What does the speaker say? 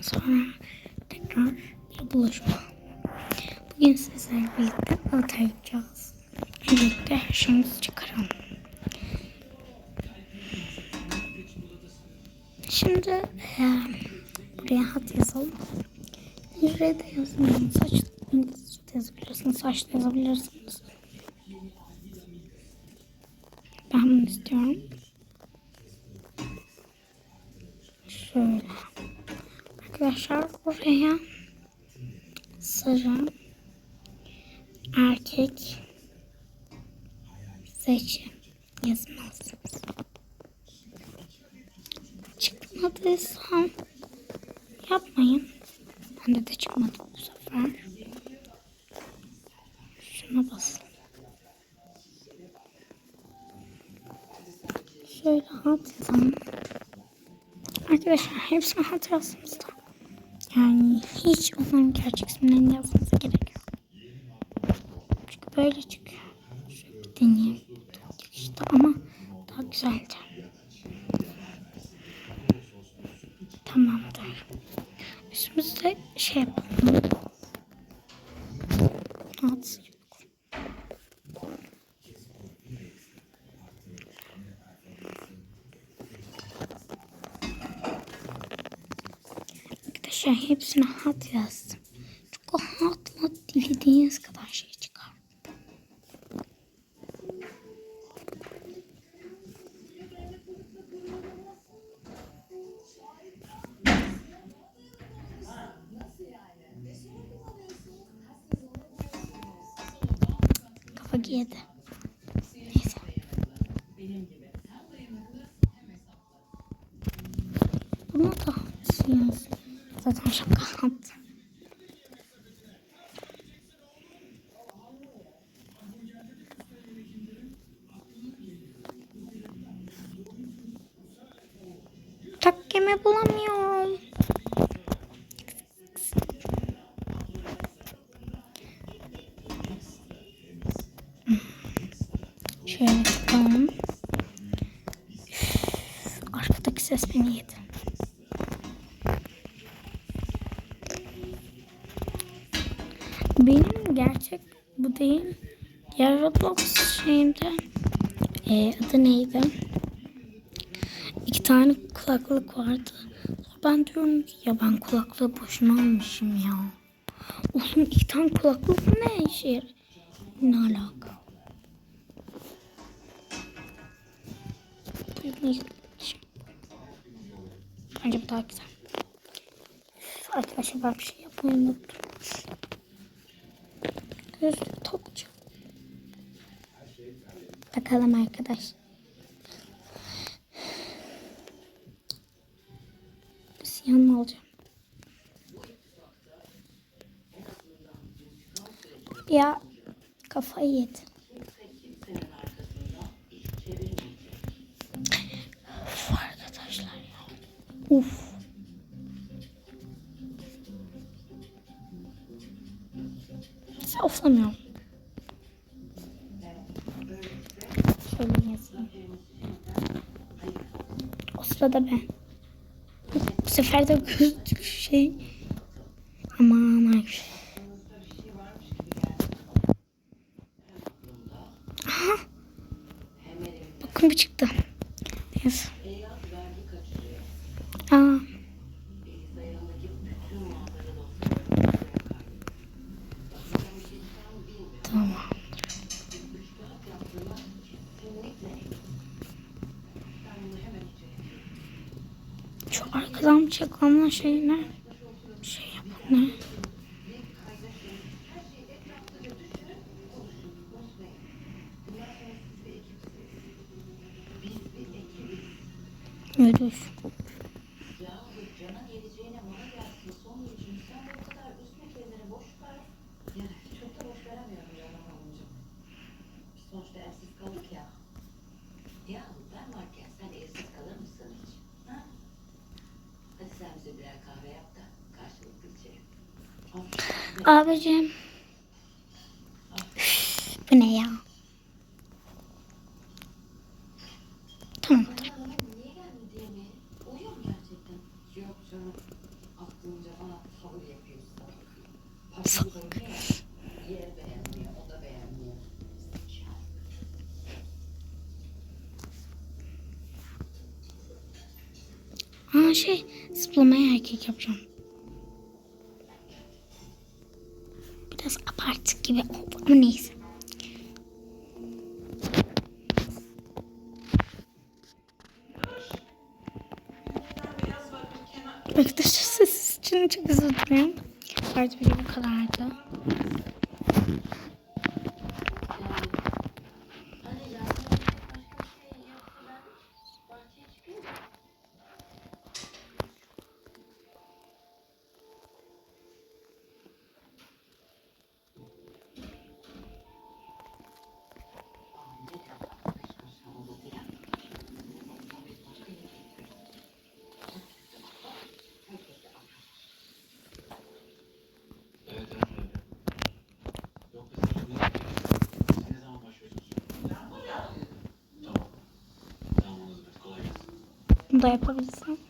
Sonra tekrar buluşma. Bugün sizlerle birlikte at yapacağız. Birlikte şeyimizi çıkaralım. Şimdi eee, buraya hat yazalım. Nereye de yazmayalım. Saç de yazabilirsiniz. Saç da yazabilirsiniz. Ben bunu istiyorum. Şöyle. Arkadaşlar buraya sarı erkek seçin yazmazsınız. Çıkmadıysam yapmayın. Bende de çıkmadı bu sefer. Şuna basın. Şöyle yazalım. Arkadaşlar hepsini hatırlasınız da. Yani hiç onların gerçek isimlerini yazmanıza gerek yok. Çünkü böyle çıkıyor. Şöyle bir deneyeyim. İşte ama daha güzeldi. Tamamdır. Üstümüzde şey yapalım. At. Arkadaşlar hepsine hat yazdım. Çünkü hatla dilediğiniz kadar şey çıkar. Kafa giydi. Neyse. Buna da hat Zaten şaka hat. Takkemi bulamıyorum. Şöyle bakalım. Arkadaki ses beni yedi. Gerçek bu değil. Diğer Roblox şeyimde e, adı neydi? İki tane kulaklık vardı. Ben diyorum ki ya ben kulaklığı boşuna almışım ya. Oğlum iki tane kulaklık ne işe? Ne alaka? Bence bu daha güzel. Arkadaşlar ben bir şey yapmayı unuttum. Gözlük takacağım. Bakalım arkadaş. Siyah mı alacağım? Ya kafayı yedi. Uf, arkadaşlar ya. Uf. Saflamıyorum. Şöyle yazayım. O sırada ben. Bu sefer de şey. Arkadan çakılan şey ne? Şey yapan ne? Öyle. Abicim. Üf, bu ne ya? Tamamdır. Beğenmiyor. Aa şey zıplamaya erkek yapacağım. Abartık gibi oldu ama neyse. Arkadaşlar ses için çok özür dilerim. Artık video bu kadardı. Da yapabilirsem.